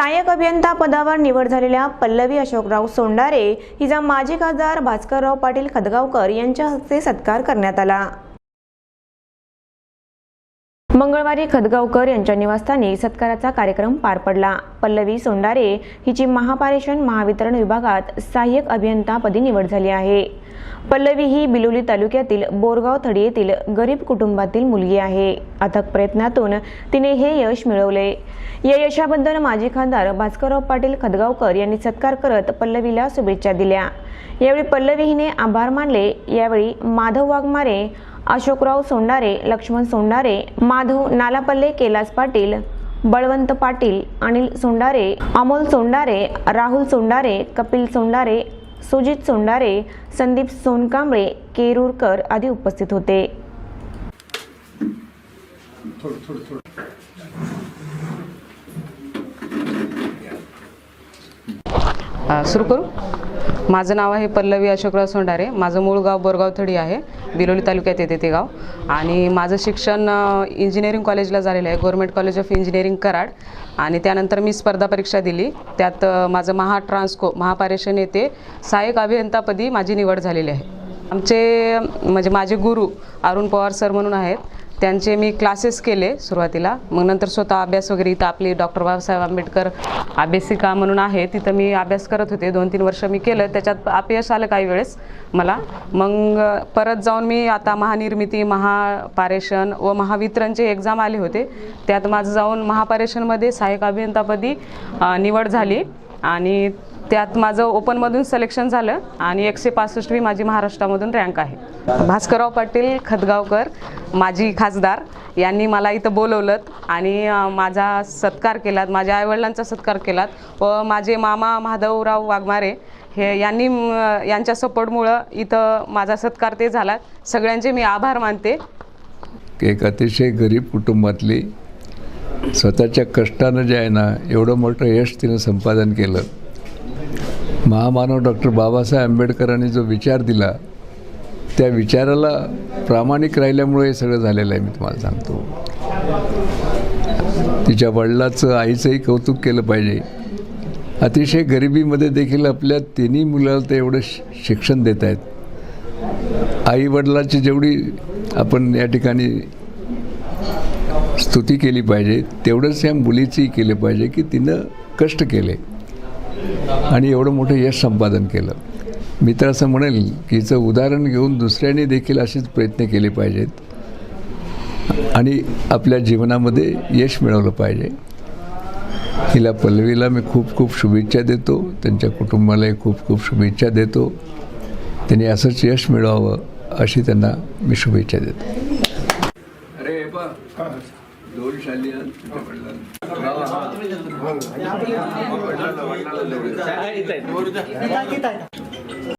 सहाय्यक अभियंता पदावर निवड झालेल्या पल्लवी अशोकराव सोंडारे हिचा माजी खासदार भास्करराव पाटील खदगावकर यांच्या हस्ते सत्कार करण्यात आला. मंगळवारी खदगावकर यांच्या निवासस्थानी सत्काराचा कार्यक्रम पार पडला. पल्लवी सोंडारे हिची महापारेषण महावितरण विभागात सहाय्यक अभियंतापदी निवड झाली आहे. पल्लवी ही बिलोली तालुक्यातील बोरगाव थडी येथील गरीब कुटुंबातील मुलगी आहे. अथक प्रयत्नातून तिने हे यश मिळवले. या यशाबद्दल माजी खासदार भास्करराव पाटील खदगावकर यांनी सत्कार करत पल्लवीला शुभेच्छा दिल्या. यावेळी पल्लवी हिने आभार मानले. यावेळी माधव वाघमारे अशोकराव सोंडारे लक्ष्मण सोंडारे माधव नालापल्ले कैलास पाटील बळवंत पाटील अनिल सोंडारे अमोल सोंडारे राहुल सोंडारे कपिल सोंडारे सुजित सोंडारे संदीप सोनकांबळे केरूरकर आदी उपस्थित होते. अ, सुरू करू? माझं नाव आहे पल्लवी अशोकराव सोंडारे. माझं मूळ गाव बोरगाव थडी आहे. बिलोली तालुक्यात येते ते गाव. आणि माझं शिक्षण इंजिनिअरिंग कॉलेजला झालेलं आहे. Government college of engineering Karad. आणि त्यानंतर मी स्पर्धा परीक्षा दिली. त्यात माझं महा ट्रान्सको महापारेषण येथे सहाय्यक अभियंतापदी माझी निवड झालेली आहे. आमचे म्हणजे माझे गुरु अरुण पवार सर म्हणून आहेत. त्यांचे मी क्लासेस केले सुरुवातीला. मग नंतर स्वतः अभ्यास वगैरे इथं आपली डॉक्टर बाबासाहेब आंबेडकर अभ्यासिका म्हणून आहे. तिथं मी अभ्यास करत होते. दोन तीन वर्ष मी केलं. त्याच्यात अपयश आलं काही वेळेस मला. मग परत जाऊन मी आता महानिर्मिती महापारेषण व महावितरणचे एक्झाम आले होते. त्यात माझं जाऊन महापारेषणमध्ये सहाय्यक अभियंतापदी निवड झाली. आणि त्यात माझं ओपनमधून सिलेक्शन झालं. आणि एकशे पासष्टवी माझी महाराष्ट्रामधून रँक आहे. भास्करराव पाटील खदगावकर माजी खासदार यांनी मला इथं बोलवलं आणि माझा सत्कार केलात माझ्या आईवडिलांचा सत्कार केलात व माझे मामा माधवराव वाघमारे हे यांनी यांच्या सपोर्टमुळं इथं माझा सत्कार ते झाला. सगळ्यांचे मी आभार मानते. एक अतिशय गरीब कुटुंबातली स्वतःच्या कष्टानं जे आहे ना एवढं मोठं यश तिनं संपादन केलं. महामानव डॉक्टर बाबासाहेब आंबेडकरांनी जो विचार दिला त्या विचाराला प्रामाणिक राहिल्यामुळे हे सगळं झालेलं आहे मी तुम्हाला सांगतो. तिच्या वडिलाचं आईचंही कौतुक केलं पाहिजे. अतिशय गरिबीमध्ये देखील आपल्या तिन्ही मुलाला ते एवढं शिक्षण देत आहेत. आई वडिलाची जेवढी आपण या ठिकाणी स्तुती केली पाहिजे तेवढंच या मुलीचंही केलं पाहिजे की तिनं कष्ट केले आणि एवढं मोठं यश संपादन केलं. मी तर असं म्हणेल की हिचं उदाहरण घेऊन दुसऱ्यांनी देखील असेच प्रयत्न केले पाहिजेत. आणि आपल्या जीवनामध्ये यश मिळवलं पाहिजे. हिला पल्लवीला मी खूप खूप शुभेच्छा देतो. त्यांच्या कुटुंबालाही खूप खूप शुभेच्छा देतो. त्यांनी असंच यश मिळवावं अशी त्यांना मी शुभेच्छा देतो. अरे दोन शाली